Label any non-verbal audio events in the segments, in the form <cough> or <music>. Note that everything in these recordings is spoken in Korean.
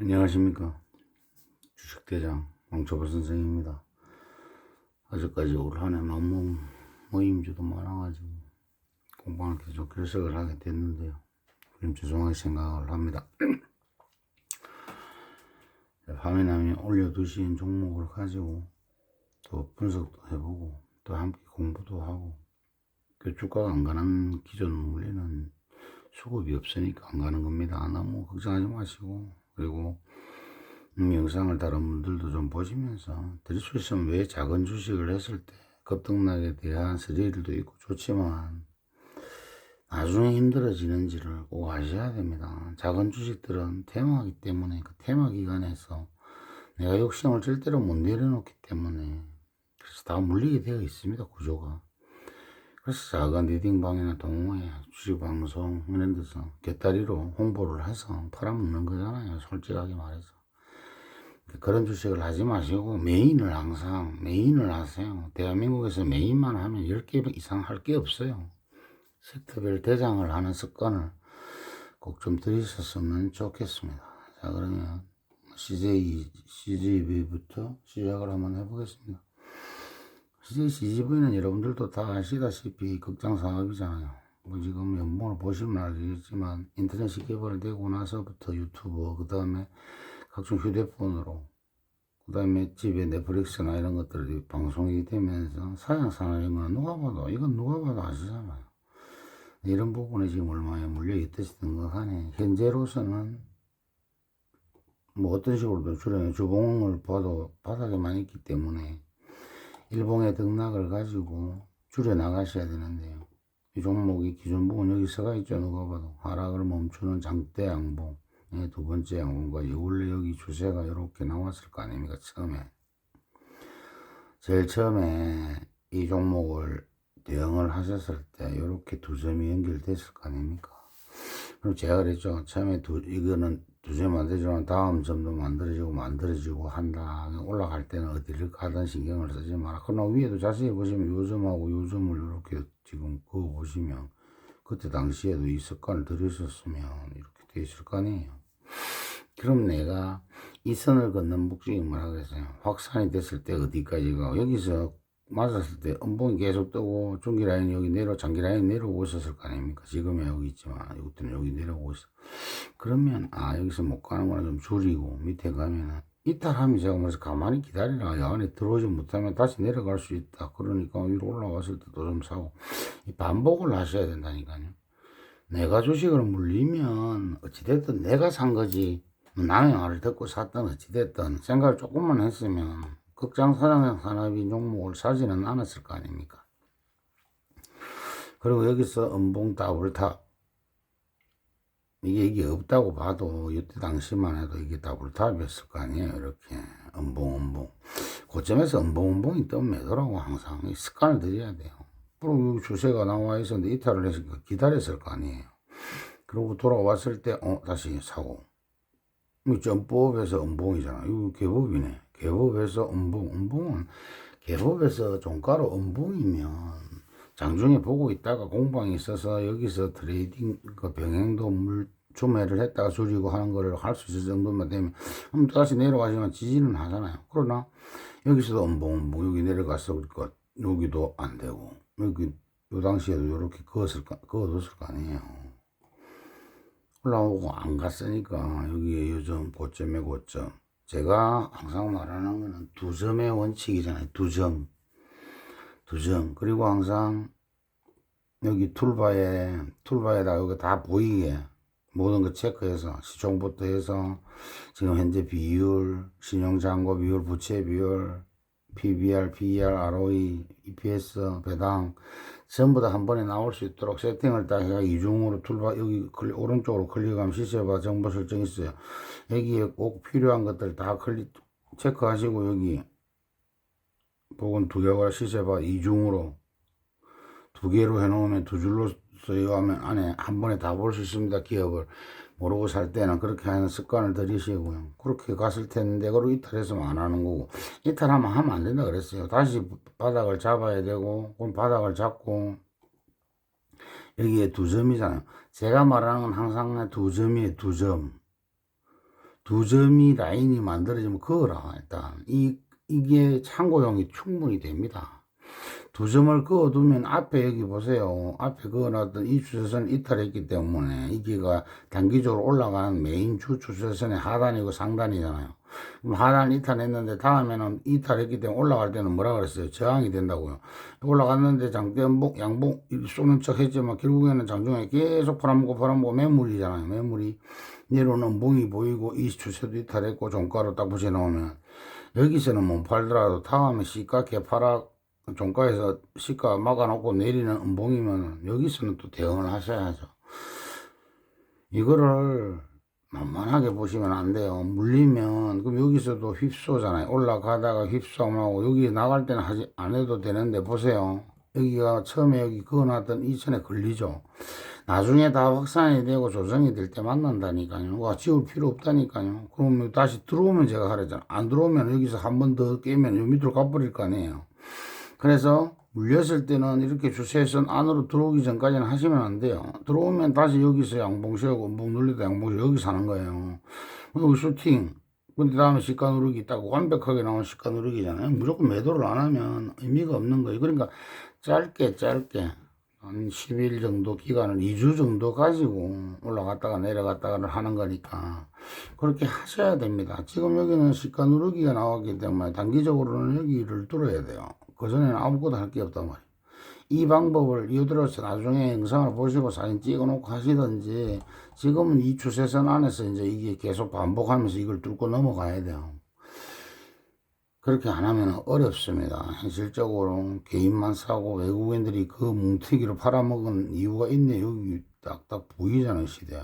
안녕하십니까. 주식대장 왕초보 선생입니다. 아직까지 올 한해 만몸 모임주도 많아가지고 공방을 계속 결석을 하게 됐는데요. 좀 죄송하게 생각을 합니다. <clears throat> 화면함이 올려두신 종목을 가지고 또 분석도 해보고 또 함께 공부도 하고 그 주가가 안 가는 기존 물리는 수급이 없으니까 안 가는 겁니다. 너무 걱정하지 마시고 그리고 음, 영상을 다른 분들도 좀 보시면서 드릴 수 있으면 왜 작은 주식을 했을 때 급등락에 대한 스릴도 있고 좋지만 나중에 힘들어지는지를 꼭 아셔야 됩니다. 작은 주식들은 테마이기 때문에 그 테마 기간에서 내가 욕심을 절대로 못 내려놓기 때문에 그래서 다 물리게 되어 있습니다. 구조가. 그래서 작은 리딩방이나 동호회, 주식방송 이런 데서 곁다리로 홍보를 해서 팔아먹는 거잖아요. 솔직하게 말해서. 그런 주식을 하지 마시고 메인을 항상 메인을 하세요. 대한민국에서 메인만 하면 10개 이상 할 게 없어요. 섹터별 대장을 하는 습관을 꼭 좀 들이셨으면 좋겠습니다. 자 그러면 CJ, CJB부터 시작을 한번 해보겠습니다. CJ, CGV는 여러분들도 다 아시다시피 극장 사업이잖아요. 뭐 지금 연봉을 보시면 알겠지만 인터넷이 개발되고 나서부터 유튜브 그 다음에 각종 휴대폰으로 그 다음에 집에 넷플릭스나 이런 것들이 방송이 되면서 사양산업 이런 거는 누가 봐도 이건 누가 봐도 아시잖아요. 이런 부분에 지금 얼마에 물려 있듯이 등극하네. 현재로서는 뭐 어떤 식으로든 출연 주봉을 봐도 바닥에만 있기 때문에 일봉의 등락을 가지고 줄여 나가셔야 되는데요. 이 종목이 기존봉은 여기 서가 있죠. 누가 봐도 하락을 멈추는 장대 양봉. 네, 두 번째 양봉과 원래 여기 주세가 이렇게 나왔을 거 아닙니까? 처음에. 제일 처음에 이 종목을 대응을 하셨을 때 이렇게 두 점이 연결됐을 거 아닙니까? 그럼 제가 그랬죠. 처음에 두, 이거는 두점 만들지만 다음 점도 만들어지고 만들어지고 한다. 올라갈 때는 어디를 가든 신경을 쓰지 마라. 그러나 위에도 자세히 보시면 요 점하고 요 점을 이렇게 지금 그어 보시면 그때 당시에도 이 습관을 들으셨으면 이렇게 돼 있을 거 아니에요. 그럼 내가 이 선을 걷는 목적이 뭐라 그랬어요? 확산이 됐을 때 어디까지 가 여기서 맞았을 때 음봉이 계속 뜨고 중기 라인이 여기 내려 장기 라인이 내려오고 있었을 거 아닙니까? 지금은 여기 있지만 이것들은 여기 내려오고 있어. 그러면 아 여기서 못 가는구나 좀 줄이고 밑에 가면은 이탈하면 제가 먼저 가만히 기다리라. 이 안에 들어오지 못하면 다시 내려갈 수 있다. 그러니까 위로 올라왔을 때도 좀 사고 이 반복을 하셔야 된다니까요. 내가 주식을 물리면 어찌됐든 내가 산 거지 남의 말을 듣고 샀든 어찌됐든 생각을 조금만 했으면 극장 사장 산업이 종목을 사지는 않았을 거 아닙니까? 그리고 여기서 음봉 더블탑. 이게 이게 없다고 봐도 이때 당시만 해도 이게 더블탑이었을 거 아니에요 이렇게. 음봉 음봉. 고점에서 음봉 음봉이 뜨면 매도라고 항상 이 습관을 들여야 돼요. 그리고 주세가 나와 있었는데 이탈을 했으니까 기다렸을 거 아니에요. 그리고 돌아왔을 때 어, 다시 사고. 이 점법에서 음봉이잖아. 이거 개법이네 개법에서 음봉 음봉은 개법에서 종가로 음봉이면 장중에 보고 있다가 공방이 있어서 여기서 트레이딩 그 병행도 물 주매를 했다가 줄이고 하는 거를 할 수 있을 정도만 되면 그럼 다시 내려가지만 지지는 하잖아요. 그러나 여기서도 음봉 음봉 여기 내려가서 그러니까 여기도 안 되고 여기 요 당시에도 이렇게 그었을 거 그어뒀을 거 아니에요. 올라오고 안 갔으니까 여기에 요즘 고점에 고점. 제가 항상 말하는 거는 두 점의 원칙이잖아요. 두 점. 두 점. 그리고 항상 여기 툴바에, 툴바에다 여기 다 보이게 모든 거 체크해서 시총부터 해서 지금 현재 비율, 신용잔고 비율, 부채 비율, PBR, PER, ROE, EPS, 배당 전부 다 한 번에 나올 수 있도록 세팅을 딱 해가 이중으로 툴바 여기 클릭, 오른쪽으로 클릭하면 시세바 정보 설정 있어요. 여기에 꼭 필요한 것들 다 클릭 체크하시고 여기 복은 두 개와 시세바 이중으로 두 개로 해놓으면 두 줄로 써요 하면 안에 한 번에 다 볼 수 있습니다. 기업을 모르고 살 때는 그렇게 하는 습관을 들이시고요. 그렇게 갔을 텐데 그리고 이탈했으면 안 하는 거고 이탈하면 하면 안 된다 그랬어요. 다시 바닥을 잡아야 되고 그럼 바닥을 잡고 여기에 두 점이잖아요. 제가 말하는 건 항상 두 점이에요. 두 점. 두 점이 라인이 만들어지면 그어라 일단 이 이게 참고용이 충분히 됩니다. 두 점을 그어두면 앞에 여기 보세요. 앞에 그어놨던 이 주세선을 이탈했기 때문에 이게가 단기적으로 올라가는 메인 주 주세선의 하단이고 상단이잖아요. 하단 이탈했는데 다음에는 이탈했기 때문에 올라갈 때는 뭐라 그랬어요? 저항이 된다고요. 올라갔는데 장대목 양봉 쏘는 척 했지만 결국에는 장중에 계속 팔아먹고 팔아먹고 매물이잖아요. 매물이 내려오는 몽이 보이고 이 추세도 이탈했고 종가로 딱 붙여 나오면 여기서는 못 팔더라도 다음에 시가 개파락 종가에서 시가 막아놓고 내리는 음봉이면 여기서는 또 대응을 하셔야죠. 이거를 만만하게 보시면 안 돼요. 물리면 그럼 여기서도 휩쏘잖아요. 올라가다가 휩싸움하고 여기 나갈 때는 하지 안 해도 되는데 보세요. 여기가 처음에 여기 그어놨던 이 천에 걸리죠. 나중에 다 확산이 되고 조정이 될 때 만난다니까요. 와 지울 필요 없다니까요. 그러면 다시 들어오면 제가 하랬잖아. 안 들어오면 여기서 한 번 더 깨면 요 밑으로 가버릴 거 아니에요. 그래서 물렸을 때는 이렇게 주세선 안으로 들어오기 전까지는 하시면 안 돼요. 들어오면 다시 여기서 양봉 세우고 목 눌리다 양봉 세우고 여기 사는 거예요. 여기 슈팅. 근데 다음에 시가 누르기 딱 완벽하게 나온 시가 누르기잖아요. 무조건 매도를 안 하면 의미가 없는 거예요. 그러니까 짧게 짧게 한 10일 정도 기간을 2주 정도 가지고 올라갔다가 내려갔다가 하는 거니까 그렇게 하셔야 됩니다. 지금 여기는 시가 누르기가 나왔기 때문에 단기적으로는 여기를 뚫어야 돼요. 그 전에는 아무것도 할 게 없단 말이에요. 이 방법을 이어들어서 나중에 영상을 보시고 사진 찍어 놓고 하시든지 지금은 이 추세선 안에서 이제 이게 계속 반복하면서 이걸 뚫고 넘어가야 돼요. 그렇게 안 하면 어렵습니다. 현실적으로 개인만 사고 외국인들이 그 뭉티기를 팔아먹은 이유가 있네. 여기 딱딱 보이잖아요, 시대.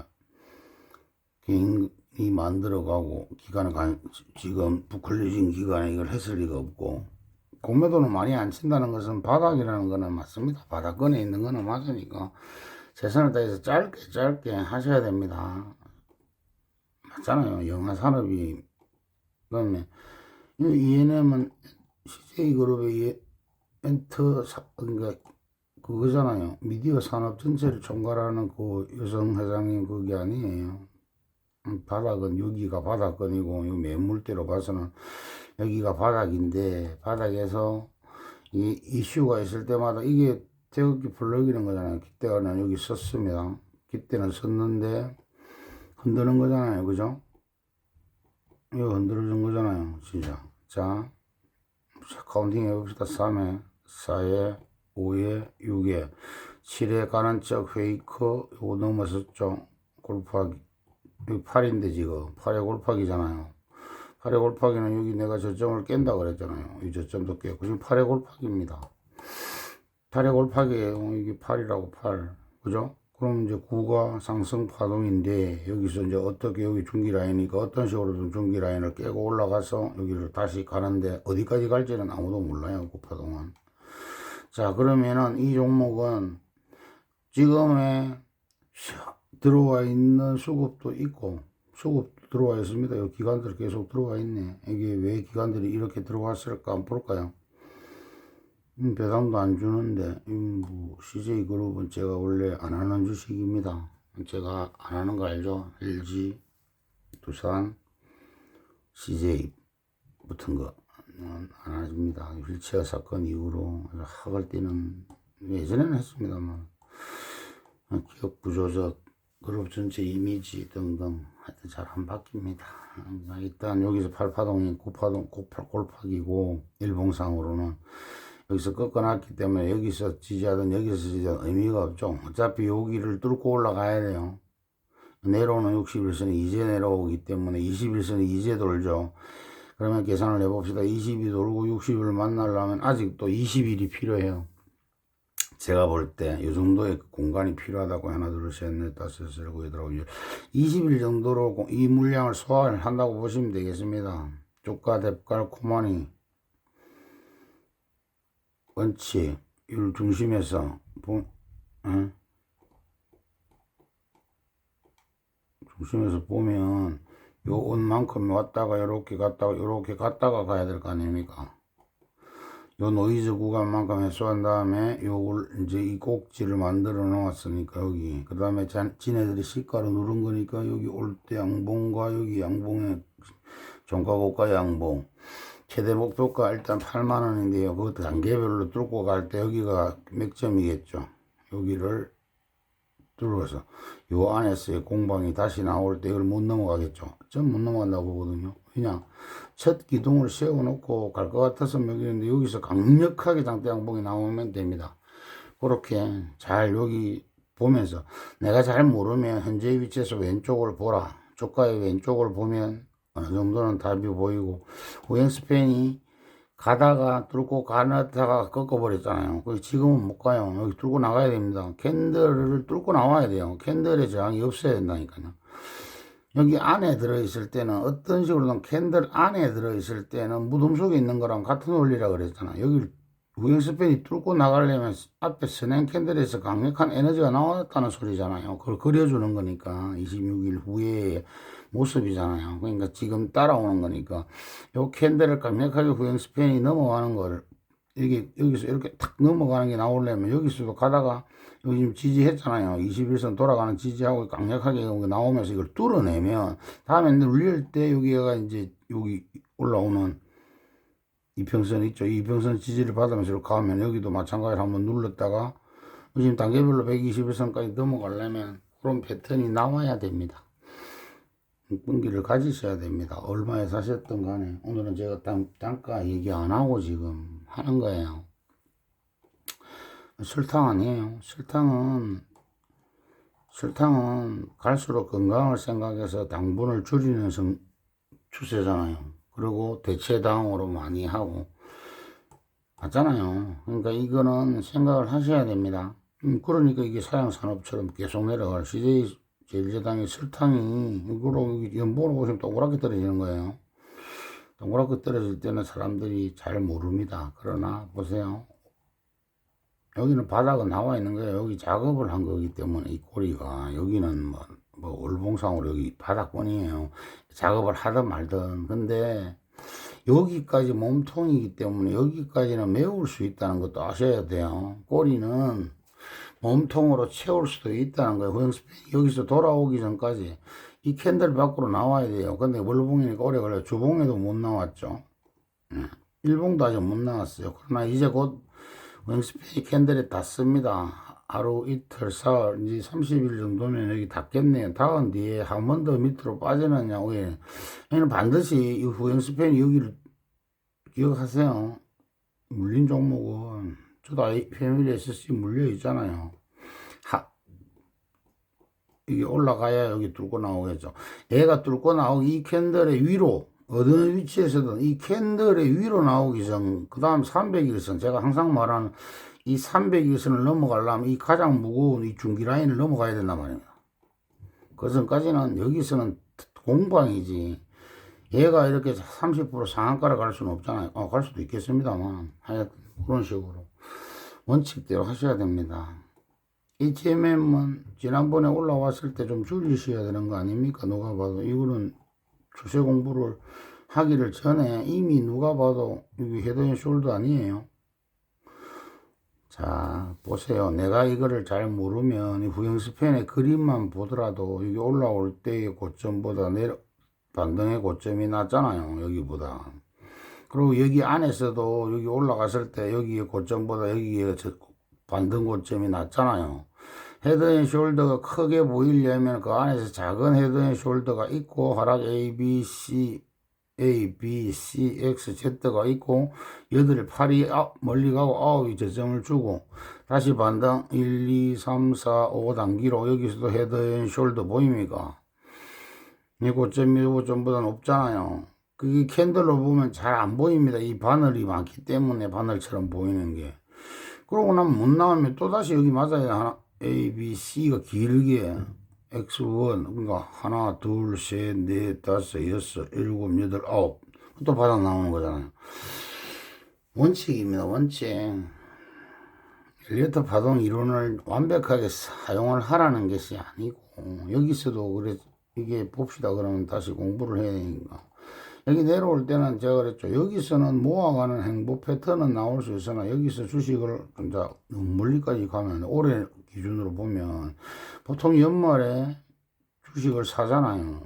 개인이 만들어가고 기간에 간, 지금 부클리진 기간에 이걸 했을 리가 없고 공매도는 많이 안 친다는 것은 바닥이라는 거는 맞습니다. 바닥권에 있는 거는 맞으니까 최선을 다해서 짧게 짧게 하셔야 됩니다. 맞잖아요. 영화 산업이 그다음에 이 ENM은 CJ 그룹의 엔터 사, 그러니까 그거잖아요. 미디어 산업 전체를 총괄하는 그 여성 회장님 그게 아니에요. 음, 바닥은 여기가 바닥권이고 이 매물대로 봐서는 여기가 바닥인데 바닥에서 이 이슈가 있을 때마다 이게 태극기 불러기는 거잖아요. 그때는 여기 썼습니다. 그때는 썼는데 흔드는 거잖아요. 그죠? 이거 흔들어준 거잖아요. 진짜. 자, 자, 카운팅 해봅시다. 3회, 4회, 5회, 6회, 7회 가는 척 페이커, 요거 넘어섰죠. 골프하기. 여기 8인데 지금. 8회 골프하기잖아요. 8회 골프하기는 여기 내가 저점을 깬다 그랬잖아요. 이 저점도 깼고. 지금 8회 골프하기입니다. 8회 골프하기에요. 이게 8이라고 8. 그죠? 그럼 이제 9가 상승 파동인데 여기서 이제 어떻게 여기 중기 라인이니까 어떤 식으로든 중기 라인을 깨고 올라가서 여기를 다시 가는데 어디까지 갈지는 아무도 몰라요. 그 파동은. 자 그러면은 이 종목은 지금에 들어와 있는 수급도 있고 수급 들어와 있습니다. 이 기관들 계속 들어와 있네. 이게 왜 기관들이 이렇게 들어왔을까 한번 볼까요? 음, 배당도 안 주는데, 음, 뭐, CJ 그룹은 제가 원래 안 하는 주식입니다. 제가 안 하는 거 알죠? LG, 두산, CJ 붙은 거. 는안 하십니다. 휠체어 사건 이후로 학을 뛰는, 예전에는 했습니다만, 기업 구조적, 그룹 전체 이미지 등등 하여튼 잘 안 바뀝니다. 음, 일단 여기서 8파동이 9파동, 9파, 골파기고, 일봉상으로는 여기서 꺾어놨기 때문에 여기서 지지하든 여기서 지지하든 의미가 없죠. 어차피 여기를 뚫고 올라가야 돼요. 내려오는 61선이 이제 내려오기 때문에 21선이 이제 돌죠. 그러면 계산을 해봅시다. 20이 돌고 60을 만나려면 아직도 20일이 필요해요. 제가 볼 때 이 정도의 공간이 필요하다고 하나 둘셋넷 다섯 여섯 일곱 여덟 아홉 열 20일 정도로 이 물량을 소화를 한다고 보시면 되겠습니다. 조가 대가 코마니 원칙 을 중심에서 보, 에? 중심에서 보면 요 온만큼 왔다가 요렇게 갔다가 요렇게 갔다가 가야 될 거 아닙니까? 요 노이즈 구간만큼 해소한 다음에 요걸 이제 이 꼭지를 만들어 놓았으니까 여기. 그 다음에 지네들이 시가로 누른 거니까 여기 올 때 양봉과 여기 양봉의 종가 고가 양봉. 최대 목표가 일단 8만 원인데요. 그것도 단계별로 뚫고 갈 때 여기가 맥점이겠죠. 여기를 뚫어서 요 안에서의 공방이 다시 나올 때 이걸 못 넘어가겠죠. 전 못 넘어간다고 보거든요. 그냥 첫 기둥을 세워놓고 갈 것 같아서 먹이는데 여기서 강력하게 장대 양봉이 나오면 됩니다. 그렇게 잘 여기 보면서 내가 잘 모르면 현재 위치에서 왼쪽을 보라. 조가의 왼쪽을 보면 어느 정도는 답이 보이고 우행스팬이 가다가 뚫고 가다가 꺾어버렸잖아요. 그 지금은 못 가요. 여기 뚫고 나가야 됩니다. 캔들을 뚫고 나와야 돼요. 캔들의 저항이 없어야 된다니까요. 여기 안에 들어있을 때는 어떤 식으로든 캔들 안에 들어있을 때는 무덤 속에 있는 거랑 같은 원리라 그랬잖아. 여기 우행스팬이 뚫고 나가려면 앞에 선행 캔들에서 강력한 에너지가 나왔다는 소리잖아요. 그걸 그려주는 거니까 26일 후에 모습이잖아요. 그러니까 지금 따라오는 거니까 요 캔들을 강력하게 후행스팬이 넘어가는 거를 이게 여기서 이렇게 탁 넘어가는 게 나오려면 여기서도 가다가 여기 지금 지지했잖아요. 21선 돌아가는 지지하고 강력하게 나오면서 이걸 뚫어내면 다음에 눌릴 때 여기가 이제 여기 올라오는 이평선 있죠. 이평선 지지를 받으면서 가면 여기도 마찬가지로 한번 눌렀다가 지금 단계별로 121선까지 넘어가려면 그런 패턴이 나와야 됩니다. 끈기를 가지셔야 됩니다. 얼마에 사셨던 간에 오늘은 제가 단, 단가 얘기 안 하고 지금 하는 거예요. 설탕 아니에요. 설탕은 설탕은 갈수록 건강을 생각해서 당분을 줄이는 성, 추세잖아요. 그리고 대체당으로 많이 하고 맞잖아요. 그러니까 이거는 생각을 하셔야 됩니다. 음, 그러니까 이게 사양산업처럼 계속 내려갈 CJ 제일제당의 설탕이 이거로 연봉으로 보시면 동그랗게 떨어지는 거예요. 동그랗게 떨어질 때는 사람들이 잘 모릅니다. 그러나 보세요. 여기는 바닥은 나와 있는 거예요. 여기 작업을 한 거기 때문에 이 꼬리가 여기는 뭐, 뭐 월봉상으로 여기 바닥권이에요. 작업을 하든 말든. 근데 여기까지 몸통이기 때문에 여기까지는 메울 수 있다는 것도 아셔야 돼요. 꼬리는 몸통으로 채울 수도 있다는 거예요. 후행스팬이 여기서 돌아오기 전까지 이 캔들 밖으로 나와야 돼요. 근데 월봉이니까 오래 걸려요. 주봉에도 못 나왔죠. 음, 일봉도 아직 못 나왔어요. 그러나 이제 곧 후행스팬이 캔들에 닿습니다. 하루, 이틀, 사흘, 이제 30일 정도면 여기 닿겠네요. 닿은 뒤에 한 번 더 밑으로 빠지느냐, 왜? 얘는 반드시 이 후행스팬이 여기를 기억하세요. 물린 종목은 저도 아이 패밀리 SC 물려 있잖아요. 하, 이게 올라가야 여기 뚫고 나오겠죠. 얘가 뚫고 나오기 이 캔들의 위로 어느 위치에서든 이 캔들의 위로 나오기 전, 그 다음 300일선, 제가 항상 말하는 이 300일선을 넘어가려면 이 가장 무거운 이 중기 라인을 넘어가야 된단 말입니다. 그 전까지는 여기서는 공방이지. 얘가 이렇게 30% 상한가를 갈 수는 없잖아요. 어, 갈 수도 있겠습니다만. 하여튼 그런 식으로. 원칙대로 하셔야 됩니다. HMM은 지난번에 올라왔을 때 좀 줄이셔야 되는 거 아닙니까? 누가 봐도. 이거는 추세 공부를 하기를 전에 이미 누가 봐도 여기 헤드앤 숄더 아니에요. 자, 보세요. 내가 이거를 잘 모르면 이 후형스팬의 그림만 보더라도 여기 올라올 때의 고점보다 내려, 반등의 고점이 낮잖아요. 여기보다. 그리고 여기 안에서도 여기 올라갔을 때 여기의 고점보다 여기에 반등 고점이 낮잖아요. 헤드앤숄더가 크게 보이려면 그 안에서 작은 헤드앤숄더가 있고 하락 A, B, C, A, B, C, X, Z가 있고 여덟, 8이 아, 멀리 가고 9이 저점을 주고 다시 반등 1, 2, 3, 4, 5 단기로 여기서도 헤드앤숄더 보입니까? 이 고점이 고점보다 높잖아요. 그게 캔들로 보면 잘 안 보입니다. 이 바늘이 많기 때문에 바늘처럼 보이는 게. 그러고 나면 못 나오면 또다시 여기 맞아야 하나, A, B, C가 길게 X1, 그러니까 하나, 둘, 셋, 넷, 다섯, 여섯, 일곱, 여덟, 아홉. 또 바닥 나오는 거잖아요. 원칙입니다, 원칙. 엘리어트 파동 이론을 완벽하게 사용을 하라는 것이 아니고, 여기서도 그래, 이게 봅시다. 그러면 다시 공부를 해야 되니까. 여기 내려올 때는 제가 그랬죠. 여기서는 모아가는 행보 패턴은 나올 수 있으나 여기서 주식을 이제 멀리까지 가면 올해 기준으로 보면 보통 연말에 주식을 사잖아요.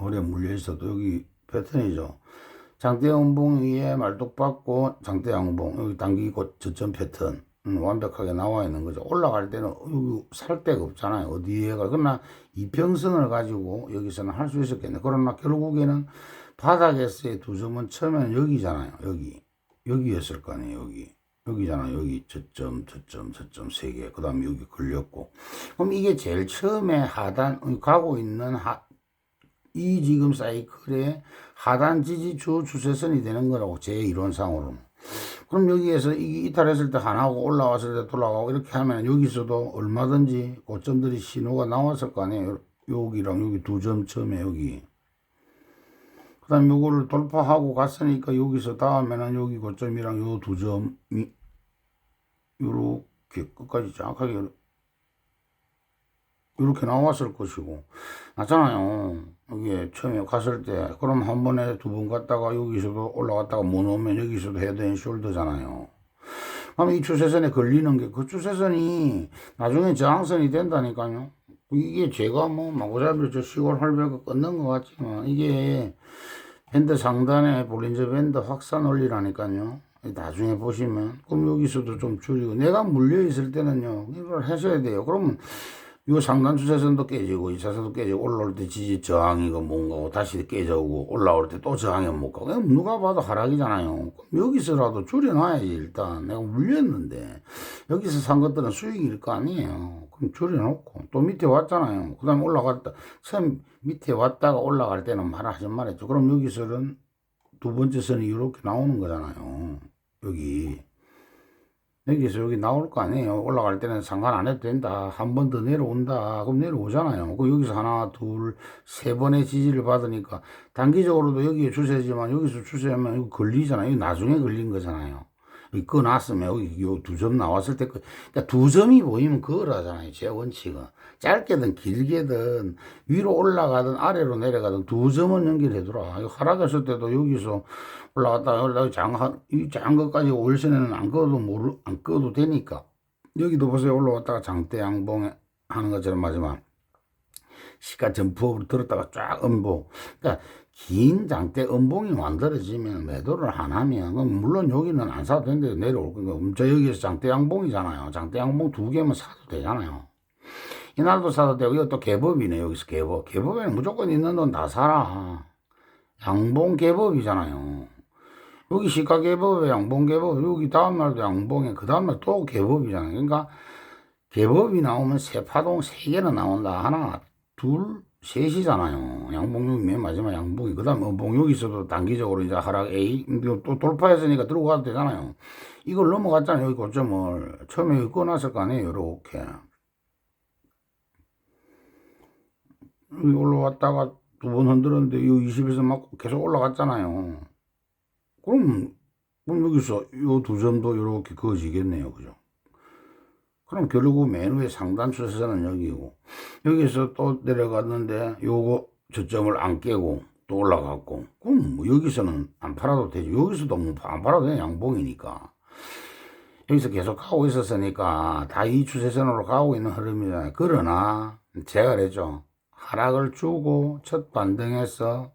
올해 물려 있어도 여기 패턴이죠. 장대 연봉 위에 말뚝 받고 장대 양봉 여기 당기고 저점 패턴 음, 완벽하게 나와 있는 거죠. 올라갈 때는 살 데가 없잖아요. 어디에 가 그러나 이평선을 가지고 여기서는 할 수 있었겠네. 그러나 결국에는 바닥에서의 두 점은 처음에는 여기잖아요. 여기 여기였을 거 아니에요. 여기 여기잖아. 여기 저점 저점 저점 세 개. 그 다음에 여기 걸렸고 그럼 이게 제일 처음에 하단 어, 가고 있는 하, 이 지금 사이클의 하단 지지주 주세선이 되는 거라고 제 이론상으로는. 그럼 여기에서 이 이탈했을 때 하나하고 올라왔을 때 돌아가고 이렇게 하면 여기서도 얼마든지 고점들이 신호가 나왔을 거 아니에요. 여기랑 여기 두 점 처음에 여기. 그 다음 요거를 돌파하고 갔으니까 여기서 다음에는 여기 고점이랑 요 두 점이 요렇게 끝까지 정확하게 이렇게 나왔을 것이고. 맞잖아요. 여기에 처음에 갔을 때 그럼 한 번에 두 번 갔다가 여기서도 올라갔다가 못 오면 여기서도 헤드 앤 숄더잖아요. 그럼 이 추세선에 걸리는 게 그 추세선이 나중에 저항선이 된다니까요. 이게 제가 뭐 마구잡이로 저 시골 할배가 끊는 것 같지만 이게 밴드 상단에 볼린저 밴드 확산 원리라니까요. 나중에 보시면 그럼 여기서도 좀 줄이고 내가 물려 있을 때는요. 이걸 하셔야 돼요. 그러면 요 상단 주세선도 깨지고 이 차선도 깨지고 올라올 때 지지 저항이고 뭔가고 다시 깨져오고 올라올 때 또 저항이 못 가고. 누가 봐도 하락이잖아요. 여기서라도 줄여놔야지 일단. 내가 물렸는데. 여기서 산 것들은 수익일 거 아니에요. 그럼 줄여놓고. 또 밑에 왔잖아요. 그 다음에 올라갔다 처음 밑에 왔다가 올라갈 때는 말하지 말했죠. 그럼 여기서는 두 번째 선이 이렇게 나오는 거잖아요. 여기 여기서 여기 나올 거 아니에요. 올라갈 때는 상관 안 해도 된다. 한 번 더 내려온다. 그럼 내려오잖아요. 그 여기서 하나, 둘, 세 번의 지지를 받으니까 단기적으로도 여기에 추세지만 여기서 추세하면 이거 걸리잖아요. 나중에 걸린 거잖아요. 여기 거 났으면 요 두 점 나왔을 때, 그- 그러니까 두 점이 보이면 그거라잖아요. 제 원칙은. 짧게든 길게든 위로 올라가든 아래로 내려가든 두 점은 연결해두라. 하락했을 때도 여기서 올라갔다가 올라가 장한 이 작은 것까지 월선에는 안 꺼도 모르 안 꺼도 되니까 여기도 보세요 올라왔다가 장대 양봉 하는 것처럼 마지막 시가 점프업으로 들었다가 쫙 음봉. 그러니까 긴 장대 음봉이 만들어지면 매도를 안 하면 물론 여기는 안 사도 되는데 내려올 거니까 저 여기에서 장대 양봉이잖아요. 장대 양봉 두 개면 사도 되잖아요. 이날도 사도 되고 이것도 개법이네 여기서 개법. 개법에는 무조건 있는 돈 다 사라. 양봉 개법이잖아요. 여기 시가 개법에 양봉 개법, 여기 다음날도 양봉에, 그 다음날 또 개법이잖아요. 그러니까 개법이 나오면 세 파동 세 개는 나온다. 하나, 둘, 셋이잖아요. 양봉, 맨 마지막 양봉이. 그 다음 음봉, 여기서도 단기적으로 이제 하락 A, 또 돌파했으니까 들어가도 되잖아요. 이걸 넘어갔잖아요. 여기 고점을. 처음에 여기 꺼놨을 거 아니에요. 요렇게. 여기 올라왔다가 두 번 흔들었는데, 이 20에서 막 계속 올라갔잖아요. 그럼, 그럼 여기서 요두 점도 이렇게 그어지겠네요. 그죠? 그럼 결국 맨 위에 상단 추세선은 여기고, 여기서 또 내려갔는데, 요거 저점을 안 깨고, 또 올라갔고, 그럼 뭐 여기서는 안 팔아도 되지. 여기서도 뭐안 팔아도 돼. 양봉이니까. 여기서 계속 가고 있었으니까, 다 이 추세선으로 가고 있는 흐름이잖아요. 그러나, 제가 그랬죠. 하락을 주고, 첫 반등에서,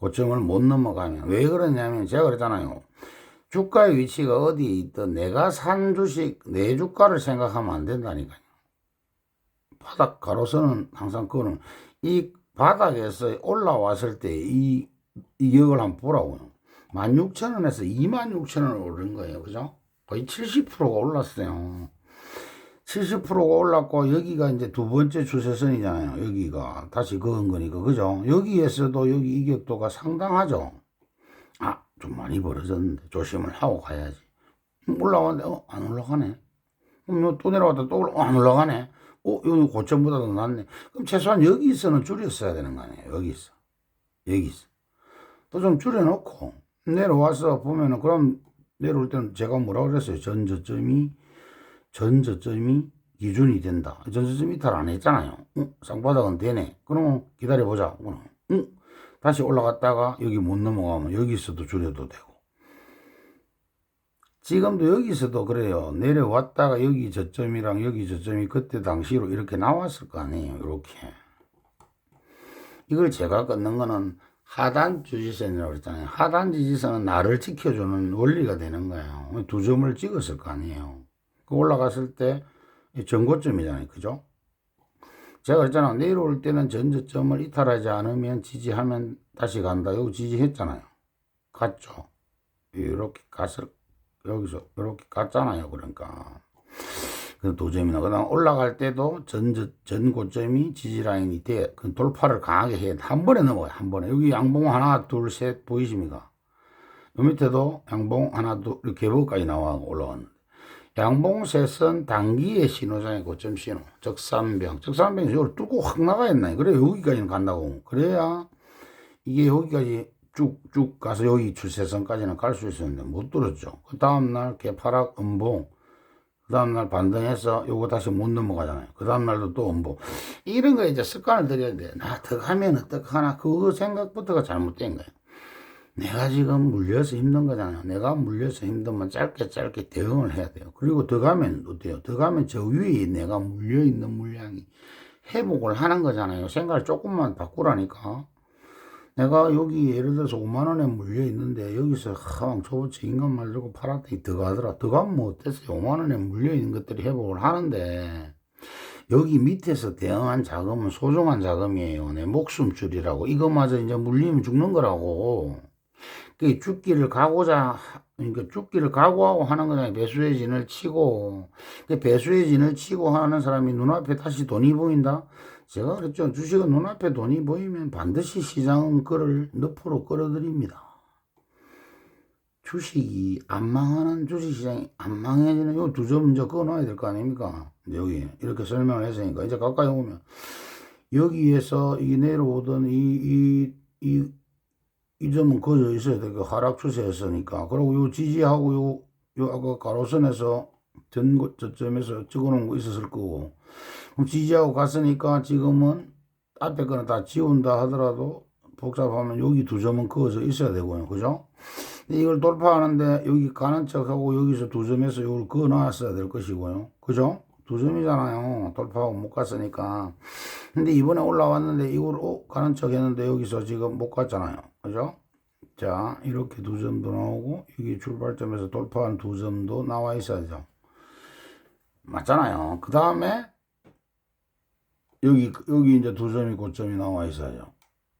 고점을 못 넘어가면 왜 그러냐면 제가 그랬잖아요. 주가의 위치가 어디에 있든 내가 산 주식 내 주가를 생각하면 안 된다니까요. 바닥 가로선은 항상 그거는 이 바닥에서 올라왔을 때 이 이격을 한번 보라고요. 16,000원에서 26,000원 오른 거예요. 그죠? 거의 70%가 올랐어요. 70%가 올랐고 여기가 이제 두 번째 추세선이잖아요. 여기가 다시 그은 거니까 그죠? 여기에서도 여기 이격도가 상당하죠. 아, 좀 많이 벌어졌는데 조심을 하고 가야지. 음, 올라왔는데 어, 안 올라가네. 그럼 또 내려왔다 또 올라, 어, 안 올라가네. 어, 여기 고점보다 더 낫네. 그럼 최소한 여기서는 줄였어야 되는 거 아니에요. 여기서. 여기서. 또 좀 줄여놓고 내려와서 보면은 그럼 내려올 때는 제가 뭐라고 그랬어요. 전 저점이 전 저점이 기준이 된다. 전 저점 이탈 안 했잖아요. 응? 쌍바닥은 되네. 그러면 기다려보자. 응? 다시 올라갔다가 여기 못 넘어가면 여기서도 줄여도 되고. 지금도 여기서도 그래요. 내려왔다가 여기 저점이랑 여기 저점이 그때 당시로 이렇게 나왔을 거 아니에요 이렇게. 이걸 제가 끊는 거는 하단 주지선이라고 그랬잖아요. 하단 지지선은 나를 지켜주는 원리가 되는 거예요. 두 점을 찍었을 거 아니에요. 그 올라갔을 때 전고점이잖아요. 그죠 제가 그랬잖아 내려올 때는 전저점을 이탈하지 않으면 지지하면 다시 간다 여기 지지했잖아요 갔죠 이렇게 갔을 여기서 이렇게 갔잖아요 그러니까 그 도점이나 그다음 올라갈 때도 전 전 고점이 지지 라인이 돼. 그 돌파를 강하게 해. 한 번에 넘어요. 한 번에. 여기 양봉 하나, 둘, 셋 보이십니까? 요 밑에도 양봉 하나, 둘, 이렇게 개보까지 나와 올라왔는데. 양봉 셋은 단기의 신호장의 고점 신호. 적산병. 적산병이 이걸 뚫고 확 나가야 했나. 그래, 여기까지는 간다고. 그래야 이게 여기까지 쭉, 쭉 가서 여기 주세선까지는 갈 수 있었는데 못 뚫었죠. 그 다음날 개파락 음봉. 그 다음날 반등해서 요거 다시 못 넘어가잖아요. 그 다음날도 또 음봉. 이런 거 이제 습관을 들여야 돼. 나 더 가면 어떡하나. 그거 생각부터가 잘못된 거예요. 내가 지금 물려서 힘든 거잖아요. 내가 물려서 힘들면 짧게 짧게 대응을 해야 돼요. 그리고 더 가면 어때요? 더 가면 저 위에 내가 물려있는 물량이 회복을 하는 거잖아요. 생각을 조금만 바꾸라니까. 내가 여기 예를 들어서 5만 원에 물려 있는데 여기서 하방 초보치 인간 말 들고 팔았더니 더 가더라. 더 가면 뭐 어땠어요? 5만 원에 물려 있는 것들이 회복을 하는데 여기 밑에서 대응한 자금은 소중한 자금이에요. 내 목숨줄이라고. 이거마저 이제 물리면 죽는 거라고. 그 죽기를 가고자 그러니까 죽기를 각오하고 하는 거잖아요. 배수의 진을 치고 그 배수의 진을 치고 하는 사람이 눈앞에 다시 돈이 보인다. 제가 그랬죠. 주식은 눈앞에 돈이 보이면 반드시 시장은 그를 늪으로 끌어들입니다. 주식이 안 망하는 주식시장이 안 망해지는 요 두점 이제 끊어야 될 거 아닙니까? 여기 이렇게 설명을 했으니까 이제 가까이 오면 여기에서 이 내려오던 이 이 이 이 점은 그어져 있어야 되고 하락 추세였으니까 그리고 요 지지하고 요 요 아까 가로선에서 전 저점에서 찍어 놓은 거 있었을 거고 그럼 지지하고 갔으니까 지금은 앞에 거는 다 지운다 하더라도 복잡하면 여기 두 점은 그어져 있어야 되고요. 그죠? 이걸 돌파하는데 여기 가는 척하고 여기서 두 점에서 이걸 그어 놨어야 될 것이고요. 그죠? 두 점이잖아요. 돌파하고 못 갔으니까. 근데 이번에 올라왔는데 이걸 어? 가는 척 했는데 여기서 지금 못 갔잖아요. 그죠? 자, 이렇게 두 점도 나오고 여기 출발점에서 돌파한 두 점도 나와 있어야죠. 맞잖아요. 그 다음에 여기 여기 이제 두 점이 고점이 나와 있어요.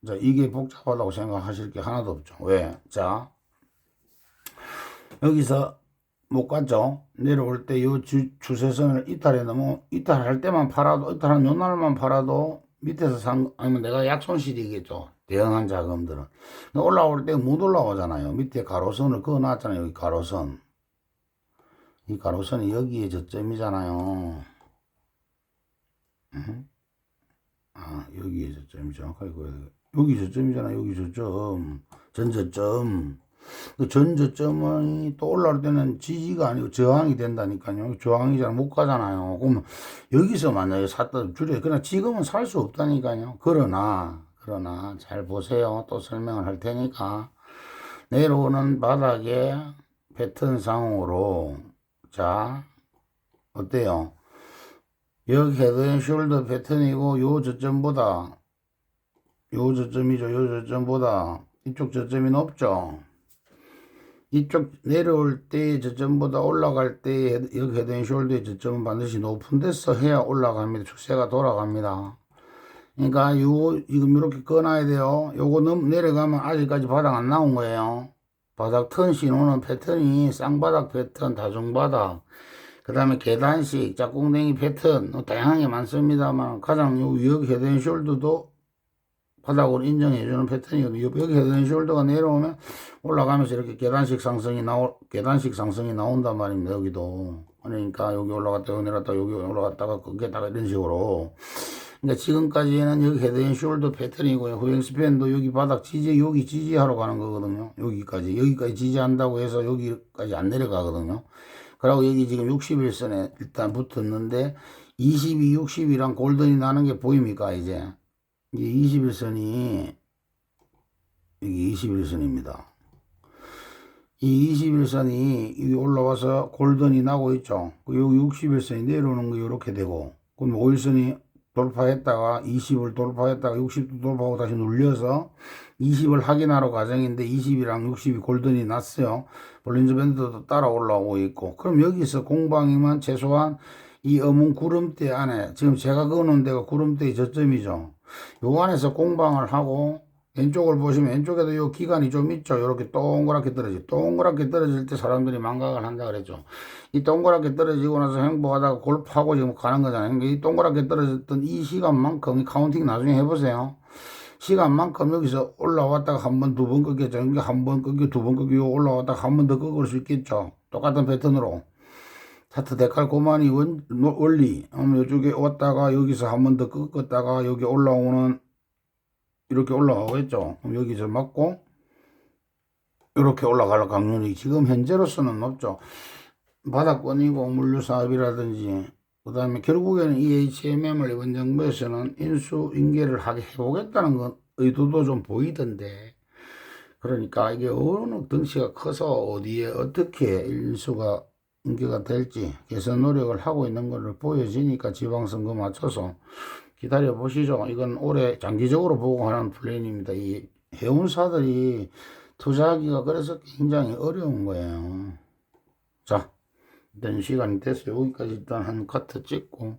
자 이게 복잡하다고 생각하실 게 하나도 없죠. 왜? 자 여기서 못 갔죠. 내려올 때 요 주세선을 이탈해 넘어 이탈할 때만 팔아도 이탈한 요 날만 팔아도 밑에서 산 아니면 내가 약손실이겠죠. 대응한 자금들은 올라올 때 못 올라오잖아요. 밑에 가로선을 그어 놨잖아요. 여기 가로선. 이 가로선이 여기에 저점이잖아요. 응? 아, 여기에 저점이 정확하게. 여기 저점이잖아. 여기 저점. 전 저점. 그 전저점이 또 올라올 때는 지지가 아니고 저항이 된다니까요. 저항이잖아. 못 가잖아요. 그러면 여기서 만약에 샀다 줄여. 그러나 지금은 살 수 없다니까요. 그러나, 그러나 잘 보세요. 또 설명을 할 테니까. 내려오는 바닥에 패턴 상으로 자, 어때요? 여기 헤드앤숄더 패턴이고 요 저점보다 요 저점이죠. 요 저점보다 이쪽 저점이 높죠. 이쪽 내려올 때 저점보다 올라갈 때 여기 헤드앤 숄더의 저점은 반드시 높은 데서 해야 올라갑니다. 추세가 돌아갑니다. 그러니까 요 지금 이렇게 꺼놔야 돼요. 요거 넘 내려가면 아직까지 바닥 안 나온 거예요. 바닥 턴 신호는 패턴이 쌍바닥 패턴, 다중바닥, 그 다음에 계단식, 짝꿍댕이 패턴, 뭐 다양하게 많습니다만 가장 요 여기 헤드앤 숄더도 바닥으로 인정해주는 패턴이거든요. 여기 헤드앤숄더가 내려오면 올라가면서 이렇게 계단식 상승이 나오, 계단식 상승이 나온단 말입니다. 여기도. 그러니까 여기 올라갔다 여기 내려갔다 여기 올라갔다가 거기에다가 이런 식으로. 그러니까 지금까지는 여기 헤드 앤 숄더 패턴이고요. 후행 스팬도 여기 바닥 지지, 여기 지지하러 가는 거거든요. 여기까지. 여기까지 지지한다고 해서 여기까지 안 내려가거든요. 그리고 여기 지금 61선에 일단 붙었는데 22, 60이랑 골든이 나는 게 보입니까, 이제? 이게 21선이 여기 21선입니다. 이 21선이 여기 올라와서 골든이 나고 있죠. 그 여기 61선이 내려오는 거 이렇게 되고 그럼 5일선이 돌파했다가 20을 돌파했다가 60도 돌파하고 다시 눌려서 20을 확인하러 과정인데 20이랑 60이 골든이 났어요. 볼린저 밴드도 따라 올라오고 있고 그럼 여기서 공방이면 최소한 이 어문 구름대 안에 지금 제가 그어놓은 데가 구름대의 저점이죠. 요 안에서 공방을 하고 왼쪽을 보시면 왼쪽에도 요 기간이 좀 있죠. 이렇게 동그랗게 떨어지. 동그랗게 떨어질 때 사람들이 망각을 한다 그랬죠. 이 동그랗게 떨어지고 나서 행복하다가 골프하고 지금 가는 거잖아요. 그러니까 이 동그랗게 떨어졌던 이 시간만큼 이 카운팅 나중에 해보세요. 시간만큼 여기서 올라왔다가 한 번, 두 번 꺾였죠. 이게 한 번 꺾이고 두 번 꺾이고 올라왔다가 한 번 더 꺾을 수 있겠죠. 똑같은 패턴으로. 차트 데칼코마니 원, 원리. 음, 이쪽에 왔다가 여기서 한 번 더 꺾었다가 여기 올라오는 이렇게 올라가겠죠. 그럼 여기서 맞고 이렇게 올라갈 확률이 지금 현재로서는 높죠. 바닥권이고 물류 사업이라든지 그 다음에 결국에는 이 HMM을 이번 정부에서는 인수 인계를 하게 해보겠다는 건 의도도 좀 보이던데 그러니까 이게 어느 덩치가 커서 어디에 어떻게 인수가 인계가 될지 개선 노력을 하고 있는 것을 보여지니까 지방선거 맞춰서 기다려 보시죠. 이건 올해 장기적으로 보고 하는 플랜입니다. 이 해운사들이 투자하기가 그래서 굉장히 어려운 거예요. 자, 일단 시간이 됐어요. 여기까지 일단 한 카트 찍고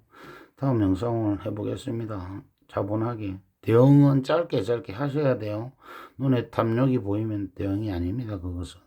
다음 영상을 해보겠습니다. 차분하게. 대응은 짧게 짧게 하셔야 돼요. 눈에 탐욕이 보이면 대응이 아닙니다. 그것은.